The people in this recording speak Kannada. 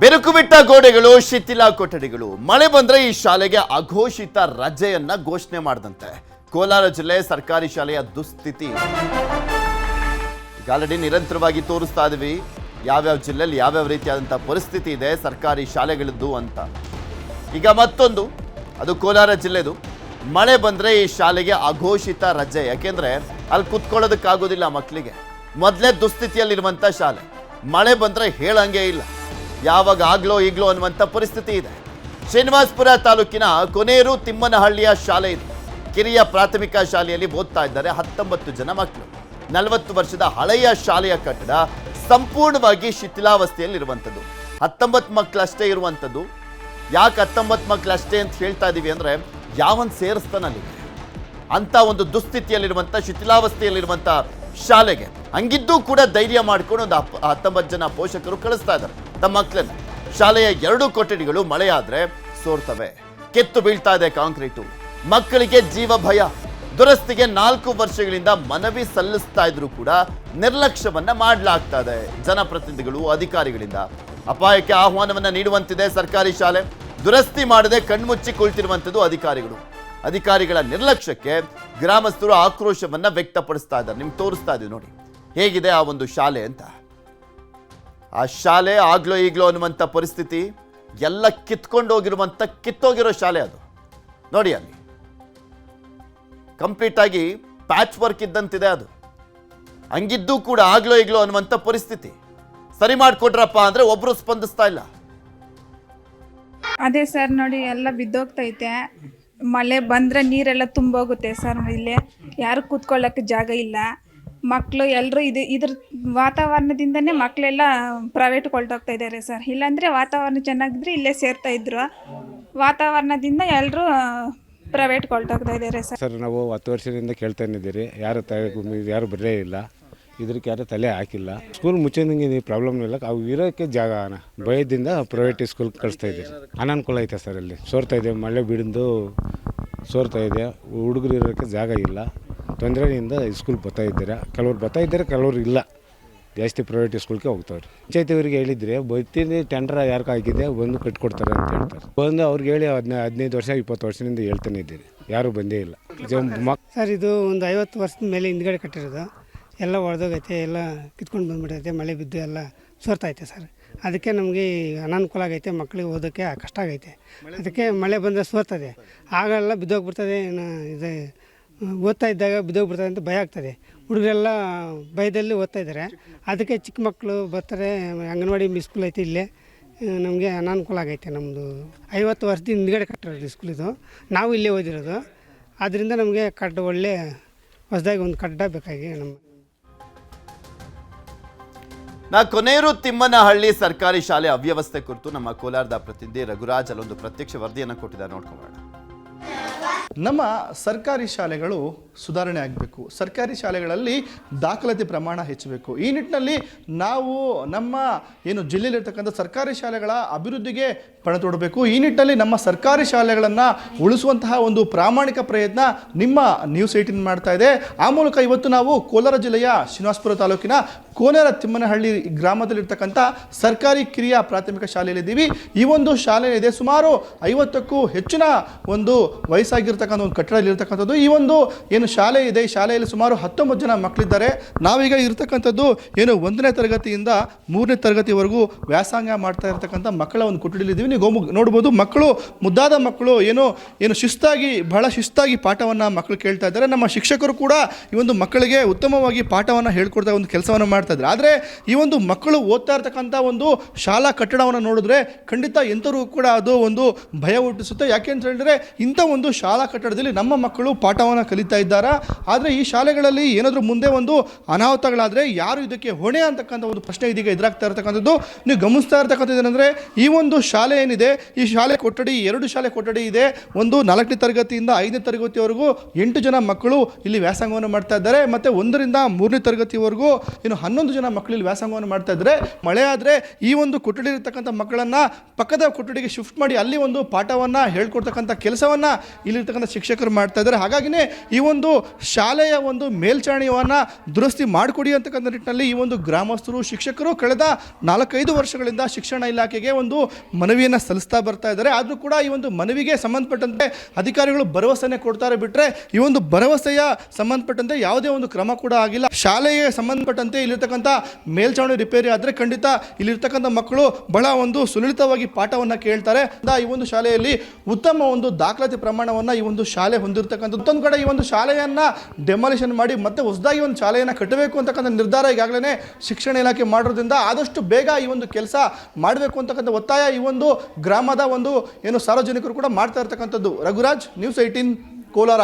ಬೆರುಕು ಬಿಟ್ಟ ಗೋಡೆಗಳು, ಶಿಥಿಲ ಕೊಠಡಿಗಳು. ಮಳೆ ಬಂದ್ರೆ ಈ ಶಾಲೆಗೆ ಅಘೋಷಿತ ರಜೆಯನ್ನ ಘೋಷಣೆ ಮಾಡದಂತೆ. ಕೋಲಾರ ಜಿಲ್ಲೆ ಸರ್ಕಾರಿ ಶಾಲೆಯ ದುಸ್ಥಿತಿ. ಗಾಲಡಿ ನಿರಂತರವಾಗಿ ತೋರಿಸ್ತಾ ಇದೀವಿ ಯಾವ್ಯಾವ ಜಿಲ್ಲೆಯಲ್ಲಿ ಯಾವ್ಯಾವ ರೀತಿಯಾದಂಥ ಪರಿಸ್ಥಿತಿ ಇದೆ, ಸರ್ಕಾರಿ ಶಾಲೆಗಳದ್ದು ಅಂತ. ಈಗ ಮತ್ತೊಂದು. ಅದು ಕೋಲಾರ ಜಿಲ್ಲೆದು. ಮಳೆ ಬಂದ್ರೆ ಈ ಶಾಲೆಗೆ ಅಘೋಷಿತ ರಜೆ. ಯಾಕೆಂದ್ರೆ ಅಲ್ಲಿ ಕುತ್ಕೊಳ್ಳೋದಕ್ಕಾಗೋದಿಲ್ಲ ಮಕ್ಕಳಿಗೆ ಮೊದಲೇ ದುಸ್ಥಿತಿಯಲ್ಲಿರುವಂಥ ಶಾಲೆ. ಮಳೆ ಬಂದ್ರೆ ಹೇಳಂಗೆ ಇಲ್ಲ. ಯಾವಾಗ ಆಗ್ಲೋ ಈಗ್ಲೋ ಅನ್ನುವಂಥ ಪರಿಸ್ಥಿತಿ ಇದೆ. ಶ್ರೀನಿವಾಸಪುರ ತಾಲೂಕಿನ ಕೊನೇರು ತಿಮ್ಮನಹಳ್ಳಿಯ ಶಾಲೆ ಇದೆ. ಕಿರಿಯ ಪ್ರಾಥಮಿಕ ಶಾಲೆಯಲ್ಲಿ ಓದ್ತಾ ಇದ್ದಾರೆ ಹತ್ತೊಂಬತ್ತು ಜನ ಮಕ್ಕಳು. ನಲವತ್ತು ವರ್ಷದ ಹಳೆಯ ಶಾಲೆಯ ಕಟ್ಟಡ ಸಂಪೂರ್ಣವಾಗಿ ಶಿಥಿಲಾವಸ್ಥೆಯಲ್ಲಿರುವಂಥದ್ದು. ಹತ್ತೊಂಬತ್ತು ಮಕ್ಕಳಷ್ಟೇ ಇರುವಂಥದ್ದು. ಯಾಕೆ ಹತ್ತೊಂಬತ್ತು ಮಕ್ಕಳು ಅಷ್ಟೇ ಅಂತ ಹೇಳ್ತಾ ಇದ್ದೀವಿ ಅಂದರೆ ಯಾವನ್ ಸೇರಿಸ್ತಾನಲ್ಲಿ? ಅಂತ ಒಂದು ದುಸ್ಥಿತಿಯಲ್ಲಿರುವಂಥ, ಶಿಥಿಲಾವಸ್ಥೆಯಲ್ಲಿರುವಂಥ ಶಾಲೆಗೆ. ಹಂಗಿದ್ದೂ ಕೂಡ ಧೈರ್ಯ ಮಾಡ್ಕೊಂಡು ಒಂದು ಹತ್ತೊಂಬತ್ತು ಜನ ಪೋಷಕರು ಕಳಿಸ್ತಾ ಇದ್ದಾರೆ. ತಮ್ಮ ಮಕ್ಕಳನ್ನ. ಶಾಲೆಯ ಎರಡು ಕೊಠಡಿಗಳು ಮಳೆಯಾದ್ರೆ ಸೋರ್ತವೆ. ಕೆತ್ತು ಬೀಳ್ತಾ ಇದೆ ಕಾಂಕ್ರೀಟು. ಮಕ್ಕಳಿಗೆ ಜೀವ ಭಯ. ದುರಸ್ತಿಗೆ ನಾಲ್ಕು ವರ್ಷಗಳಿಂದ ಮನವಿ ಸಲ್ಲಿಸ್ತಾ ಇದ್ರು ಕೂಡ ನಿರ್ಲಕ್ಷ್ಯವನ್ನ ಮಾಡಲಾಗ್ತಾ ಇದೆ. ಜನಪ್ರತಿನಿಧಿಗಳು, ಅಧಿಕಾರಿಗಳಿಂದ. ಅಪಾಯಕ್ಕೆ ಆಹ್ವಾನವನ್ನ ನೀಡುವಂತಿದೆ ಸರ್ಕಾರಿ ಶಾಲೆ. ದುರಸ್ತಿ ಮಾಡದೆ ಕಣ್ಮುಚ್ಚಿ ಕುಳಿತಿರುವಂಥದ್ದು ಅಧಿಕಾರಿಗಳು. ಅಧಿಕಾರಿಗಳ ನಿರ್ಲಕ್ಷ್ಯಕ್ಕೆ ಗ್ರಾಮಸ್ಥರು ಆಕ್ರೋಶವನ್ನ ವ್ಯಕ್ತಪಡಿಸ್ತಾ ಇದ್ದಾರೆ. ನಿಮ್ಗೆ ತೋರಿಸ್ತಾ ಇದೀವಿ ನೋಡಿ. ಹೇಗಿದೆ ಆ ಒಂದು ಶಾಲೆ ಅಂತ? ಆ ಶಾಲೆ ಆಗ್ಲೋ ಈಗ್ಲೋ ಅನ್ನುವಂಥ ಪರಿಸ್ಥಿತಿ ಎಲ್ಲ ಕಿತ್ಕೊಂಡು ಹೋಗಿರುವಂಥ, ಕಿತ್ತೋಗಿರೋ ಶಾಲೆ ಅದು. ನೋಡಿ ಅಲ್ಲಿ. ಕಂಪ್ಲೀಟ್ ಆಗಿ ಪ್ಯಾಚ್ ವರ್ಕ್ ಇದ್ದಂತಿದೆ ಅದು. ಹಂಗಿದ್ದು ಕೂಡ ಆಗ್ಲೋ ಈಗ್ಲೋ ಅನ್ನುವಂಥ ಪರಿಸ್ಥಿತಿ. ಸರಿ ಮಾಡಿಕೊಟ್ರಪ್ಪ ಅಂದ್ರೆ ಒಬ್ರು ಸ್ಪಂದಿಸ್ತಾ ಇಲ್ಲ. ಅದೇ ಸರ್ ನೋಡಿ, ಎಲ್ಲ ಬಿದ್ದೋಗ್ತೈತೆ. ಮಳೆ ಬಂದರೆ ನೀರೆಲ್ಲ ತುಂಬೋಗುತ್ತೆ ಸರ್ ಇಲ್ಲಿ. ಯಾರು ಕೂತ್ಕೊಳ್ಳಕ್ಕೆ ಜಾಗ ಇಲ್ಲ. ಮಕ್ಕಳು ಎಲ್ಲರೂ ಇದು ಇದ್ರ ವಾತಾವರಣದಿಂದನೇ ಮಕ್ಕಳೆಲ್ಲ ಪ್ರೈವೇಟ್ಗೆ ಕೊಳ್ತೋಗ್ತಾ ಇದ್ದಾರೆ ಸರ್ ಇಲ್ಲಾಂದರೆ ವಾತಾವರಣ ಚೆನ್ನಾಗಿದ್ರೆ ಇಲ್ಲೇ ಸೇರ್ತಾ ಇದ್ರು. ವಾತಾವರಣದಿಂದ ಎಲ್ಲರೂ ಪ್ರೈವೇಟ್ಗೆ ಕೊಳ್ತೋಗ್ತಾ ಇದ್ದಾರೆ ಸರ್ ಸರ್ ನಾವು ಹತ್ತು ವರ್ಷದಿಂದ ಕೇಳ್ತಾನೆ ಇದ್ದೀರಿ. ಯಾರು ತಲೆ ಯಾರು ಬರಲೇ ಇಲ್ಲ. ಇದಕ್ಕೆ ಯಾರು ತಲೆ ಹಾಕಿಲ್ಲ. ಸ್ಕೂಲ್ ಮುಚ್ಚಿದಂಗೆ ಪ್ರಾಬ್ಲಮ್ ಇಲ್ಲ. ಅವು ಇರೋಕ್ಕೆ ಜಾಗ ಭಯದಿಂದ ಪ್ರೈವೇಟ್ ಸ್ಕೂಲ್ ಕಳಿಸ್ತಾ ಇದ್ದೀರಿ ಅನಾನುಕೂಲ ಐತೆ ಸರ್ ಅಲ್ಲಿ. ಸೋರ್ತಾ ಇದೆ ಮಳೆ ಬಿಡಿದು ಸೋರ್ತಾ ಇದೆ. ಹುಡುಗರು ಇರೋಕ್ಕೆ ಜಾಗ ಇಲ್ಲ. ತೊಂದರೆಯಿಂದ ಸ್ಕೂಲ್ ಬರ್ತಾ ಇದ್ದಾರೆ? ಕೆಲವ್ರು ಬರ್ತಾ ಇದ್ದಾರೆ, ಕೆಲವ್ರು ಇಲ್ಲ. ಜಾಸ್ತಿ ಪ್ರೈವೇಟ್ ಸ್ಕೂಲ್ಗೆ ಹೋಗ್ತಾವ್ರಿ. ಪಂಚಾಯತಿಯವರಿಗೆ ಹೇಳಿದ್ರೆ, ಬರ್ತೀನಿ ಟೆಂಡರ್ ಯಾರಿಗೆ ಹಾಕಿದೆ ಬಂದು ಕಟ್ಕೊಡ್ತಾರೆ ಅಂತ ಹೇಳ್ತಾರೆ. ಬಂದು ಅವ್ರಿಗೆ ಹೇಳಿ ಹದಿನೈದು ಹದಿನೈದು ವರ್ಷ, ಇಪ್ಪತ್ತು ವರ್ಷದಿಂದ ಹೇಳ್ತಾನೆ ಇದ್ದೀನಿ ಯಾರೂ ಬಂದೇ ಇಲ್ಲ. ಮಕ್ ಸರ್, ಇದು ಒಂದು ಐವತ್ತು ವರ್ಷದ ಮೇಲೆ ಹಿಂದ್ಗಡೆ ಕಟ್ಟಿರೋದು. ಎಲ್ಲ ಒಡೆದೋಗೈತೆ ಎಲ್ಲ ಕಿತ್ಕೊಂಡು ಬಂದ್ಬಿಟ್ಟೈತೆ ಮಳೆ ಬಿದ್ದು ಎಲ್ಲ ಸೋರ್ತೈತೆ ಸರ್. ಅದಕ್ಕೆ ನಮಗೆ ಅನಾನುಕೂಲ ಆಗೈತೆ ಮಕ್ಕಳಿಗೆ ಓದೋಕ್ಕೆ ಕಷ್ಟ ಆಗೈತೆ. ಅದಕ್ಕೆ ಮಳೆ ಬಂದರೆ ಸೋರ್ತದೆ. ಆಗಲ್ಲ ಬಿದ್ದೋಗ್ಬಿಡ್ತದೆ, ಏನು ಇದು ಓದ್ತಾ ಇದ್ದಾಗ ಬಿದ್ದೋಗ್ಬಿಡ್ತದೆ ಅಂತ ಭಯ ಆಗ್ತದೆ. ಹುಡುಗರೆಲ್ಲ ಭಯದಲ್ಲಿ ಓದ್ತಾ ಇದ್ದಾರೆ. ಅದಕ್ಕೆ ಚಿಕ್ಕ ಮಕ್ಕಳು ಬರ್ತಾರೆ. ಅಂಗನವಾಡಿ ಸ್ಕೂಲ್ ಐತೆ ಇಲ್ಲೇ. ನಮಗೆ ಅನಾನುಕೂಲ ಆಗೈತೆ ನಮ್ಮದು ಐವತ್ತು ವರ್ಷದ ಹಿಂದ್ಗಡೆ ಕಟ್ಟಿರೋದು ಸ್ಕೂಲ್ ಇದು. ನಾವು ಇಲ್ಲೇ ಓದಿರೋದು. ಆದ್ದರಿಂದ ನಮಗೆ ಕಡ್ಡ ಒಳ್ಳೆ ಹೊಸದಾಗಿ ಒಂದು ಕಡ್ಡ ಬೇಕಾಗಿ ನಮ್ಮ ನಾ ಕೊನೇರು ತಿಮ್ಮನಹಳ್ಳಿ ಸರ್ಕಾರಿ ಶಾಲೆ ಅವ್ಯವಸ್ಥೆ ಕುರಿತು ನಮ್ಮ ಕೋಲಾರದ ಪ್ರತಿನಿಧಿ ರಘುರಾಜ್ ಅಲ್ಲೊಂದು ಪ್ರತ್ಯಕ್ಷ ವರದಿಯನ್ನು ಕೊಟ್ಟಿದ್ದಾರೆ. ನೋಡ್ಕೊಂಬೋಣ ನಮ್ಮ ಸರ್ಕಾರಿ ಶಾಲೆಗಳು ಸುಧಾರಣೆ ಆಗಬೇಕು. ಸರ್ಕಾರಿ ಶಾಲೆಗಳಲ್ಲಿ ದಾಖಲಾತಿ ಪ್ರಮಾಣ ಹೆಚ್ಚಬೇಕು. ಈ ನಿಟ್ಟಿನಲ್ಲಿ ನಾವು ನಮ್ಮ ಏನು ಜಿಲ್ಲೆಯಲ್ಲಿರ್ತಕ್ಕಂಥ ಸರ್ಕಾರಿ ಶಾಲೆಗಳ ಅಭಿವೃದ್ಧಿಗೆ ಪಣ ತೊಡಬೇಕು. ಈ ನಿಟ್ಟಿನಲ್ಲಿ ನಮ್ಮ ಸರ್ಕಾರಿ ಶಾಲೆಗಳನ್ನು ಉಳಿಸುವಂತಹ ಒಂದು ಪ್ರಾಮಾಣಿಕ ಪ್ರಯತ್ನ ನಿಮ್ಮ ನ್ಯೂಸ್ ಏಟಿನ್ ಮಾಡ್ತಾ ಇದೆ. ಆ ಮೂಲಕ ಇವತ್ತು ನಾವು ಕೋಲಾರ ಜಿಲ್ಲೆಯ ಶ್ರೀನಿವಾಸಪುರ ತಾಲೂಕಿನ ಕೋಲಾರ ತಿಮ್ಮನಹಳ್ಳಿ ಗ್ರಾಮದಲ್ಲಿರ್ತಕ್ಕಂಥ ಸರ್ಕಾರಿ ಕಿರಿಯ ಪ್ರಾಥಮಿಕ ಶಾಲೆಯಲ್ಲಿದ್ದೀವಿ. ಈ ಒಂದು ಶಾಲೆ ಇದೆ ಸುಮಾರು ಐವತ್ತಕ್ಕೂ ಹೆಚ್ಚಿನ ಒಂದು ವಯಸ್ಸಾಗಿರ್ತಕ್ಕಂಥ ಒಂದು ಕಟ್ಟಡದಲ್ಲಿರ್ತಕ್ಕಂಥದ್ದು ಈ ಒಂದು ಏನು ಶಾಲೆ ಇದೆ, ಈ ಶಾಲೆಯಲ್ಲಿ ಸುಮಾರು ಹತ್ತೊಂಬತ್ತು ಜನ ಮಕ್ಕಳಿದ್ದಾರೆ ನಾವೀಗ ಇರ್ತಕ್ಕಂಥದ್ದು ಏನು ಒಂದನೇ ತರಗತಿಯಿಂದ ಮೂರನೇ ತರಗತಿವರೆಗೂ ವ್ಯಾಸಂಗ ಮಾಡ್ತಾ ಇರ್ತಕ್ಕಂಥ ಮಕ್ಕಳ ಒಂದು ಕೊಠಡಿಲಿದ್ದೀವಿ ನೀವು ಗೋಮು, ನೋಡ್ಬೋದು ಮಕ್ಕಳು, ಮುದ್ದಾದ ಮಕ್ಕಳು ಏನು ಏನು ಶಿಸ್ತಾಗಿ, ಬಹಳ ಶಿಸ್ತಾಗಿ ಪಾಠವನ್ನು ಮಕ್ಕಳು ಕೇಳ್ತಾ ಇದ್ದಾರೆ. ನಮ್ಮ ಶಿಕ್ಷಕರು ಕೂಡ ಈ ಒಂದು ಮಕ್ಕಳಿಗೆ ಉತ್ತಮವಾಗಿ ಪಾಠವನ್ನು ಹೇಳ್ಕೊಡ್ತಾ ಒಂದು ಕೆಲಸವನ್ನು ಮಾಡ್ತಾ ಇದ್ದಾರೆ. ಆದರೆ ಈ ಒಂದು ಮಕ್ಕಳು ಓದ್ತಾ ಇರ್ತಕ್ಕಂಥ ಒಂದು ಶಾಲಾ ಕಟ್ಟಡವನ್ನು ನೋಡಿದ್ರೆ ಖಂಡಿತ ಎಂಥವ್ರಿಗೂ ಕೂಡ ಅದು ಒಂದು ಭಯ ಹುಟ್ಟಿಸುತ್ತೆ. ಯಾಕೆ ಅಂತ ಹೇಳಿದ್ರೆ ಇಂಥ ಒಂದು ಶಾಲಾ ಕಟ್ಟಡದಲ್ಲಿ ನಮ್ಮ ಮಕ್ಕಳು ಪಾಠವನ್ನು ಕಲಿತಾ ಇದ್ದಾರಾ? ಆದರೆ ಈ ಶಾಲೆಗಳಲ್ಲಿ ಏನಾದರೂ ಮುಂದೆ ಒಂದು ಅನಾಹುತಗಳಾದರೆ ಯಾರು ಇದಕ್ಕೆ ಹೊಣೆ ಅಂತಕ್ಕಂಥ ಒಂದು ಪ್ರಶ್ನೆ ಇದೀಗ ಎದುರಾಗ್ತಾ ಇರತಕ್ಕಂಥದ್ದು. ನೀವು ಗಮನಿಸ್ತಾ ಇರ್ತಕ್ಕಂಥದ್ದು ಏನಂದರೆ, ಈ ಒಂದು ಶಾಲೆ ಏನಿದೆ, ಈ ಶಾಲೆ ಕೊಠಡಿ, ಎರಡು ಶಾಲೆ ಕೊಠಡಿ ಇದೆ. ಒಂದು ನಾಲ್ಕನೇ ತರಗತಿಯಿಂದ ಐದನೇ ತರಗತಿವರೆಗೂ ಎಂಟು ಜನ ಮಕ್ಕಳು ಇಲ್ಲಿ ವ್ಯಾಸಂಗವನ್ನು ಮಾಡ್ತಾ ಇದ್ದಾರೆ. ಮತ್ತು ಒಂದರಿಂದ ಮೂರನೇ ತರಗತಿವರೆಗೂ ಇನ್ನು ಹನ್ನೊಂದು ಜನ ಮಕ್ಕಳು ಇಲ್ಲಿ ವ್ಯಾಸಂಗವನ್ನು ಮಾಡ್ತಾ ಇದ್ದಾರೆ. ಮಳೆ ಆದರೆ ಈ ಒಂದು ಕೊಠಡಿ ಇರತಕ್ಕಂಥ ಮಕ್ಕಳನ್ನು ಪಕ್ಕದ ಕೊಠಡಿಗೆ ಶಿಫ್ಟ್ ಮಾಡಿ ಅಲ್ಲಿ ಒಂದು ಪಾಠವನ್ನು ಹೇಳ್ಕೊಡ್ತಕ್ಕಂಥ ಕೆಲಸವನ್ನು ಇಲ್ಲಿರ್ತಕ್ಕಂಥ ಶಿಕ್ಷಕರು ಮಾಡ್ತಾ ಇದ್ದಾರೆ. ಹಾಗಾಗಿನೇ ಈ ಒಂದು ಶಾಲೆಯ ಒಂದು ಮೇಲ್ಚಾವಣಿಯನ್ನು ದುರಸ್ತಿ ಮಾಡಿಕೊಡಿ ಅಂತಕ್ಕಂಥ ನಿಟ್ಟಿನಲ್ಲಿ ಈ ಒಂದು ಗ್ರಾಮಸ್ಥರು, ಶಿಕ್ಷಕರು ಕಳೆದ ನಾಲ್ಕೈದು ವರ್ಷಗಳಿಂದ ಶಿಕ್ಷಣ ಇಲಾಖೆಗೆ ಒಂದು ಮನವಿಯನ್ನು ಸಲ್ಲಿಸ್ತಾ ಬರ್ತಾ ಇದ್ದಾರೆ. ಆದರೂ ಕೂಡ ಈ ಒಂದು ಮನವಿಗೆ ಸಂಬಂಧಪಟ್ಟಂತೆ ಅಧಿಕಾರಿಗಳು ಭರವಸೆನೇ ಕೊಡ್ತಾರೆ ಬಿಟ್ಟರೆ ಈ ಒಂದು ಭರವಸೆಯ ಸಂಬಂಧಪಟ್ಟಂತೆ ಯಾವುದೇ ಒಂದು ಕ್ರಮ ಕೂಡ ಆಗಿಲ್ಲ. ಶಾಲೆಗೆ ಸಂಬಂಧಪಟ್ಟಂತೆ ಇಲ್ಲಿರ್ತಕ್ಕಂಥ ಮೇಲ್ಚಾವಣಿ ರಿಪೇರಿ ಆದರೆ ಖಂಡಿತ ಇಲ್ಲಿರ್ತಕ್ಕಂಥ ಮಕ್ಕಳು ಬಹಳ ಒಂದು ಸುಲಲಿತವಾಗಿ ಪಾಠವನ್ನು ಕೇಳ್ತಾರೆ. ಈ ಒಂದು ಶಾಲೆಯಲ್ಲಿ ಉತ್ತಮ ಒಂದು ದಾಖಲಾತಿ ಪ್ರಮಾಣವನ್ನು ಈ ಒಂದು ಶಾಲೆ ಹೊಂದಿರತಕ್ಕಂಥ ಮತ್ತೊಂದು ಕಡೆ ಈ ಒಂದು ಶಾಲೆಯನ್ನು ಡೆಮಾಲಿಷನ್ ಮಾಡಿ ಮತ್ತೆ ಹೊಸದಾಗಿ ಒಂದು ಶಾಲೆಯನ್ನು ಕಟ್ಟಬೇಕು ಅಂತಕ್ಕಂಥ ನಿರ್ಧಾರ ಈಗಾಗಲೇ ಶಿಕ್ಷಣ ಇಲಾಖೆ ಮಾಡೋದ್ರಿಂದ ಆದಷ್ಟು ಬೇಗ ಈ ಒಂದು ಕೆಲಸ ಮಾಡಬೇಕು ಅಂತಕ್ಕಂಥ ಒತ್ತಾಯ ಈ ಒಂದು ಗ್ರಾಮದ ಒಂದು ಏನು ಸಾರ್ವಜನಿಕರು ಕೂಡ ಮಾಡ್ತಾ ಇರ್ತಕ್ಕಂಥದ್ದು. Raghuraj news eighteen Kolar.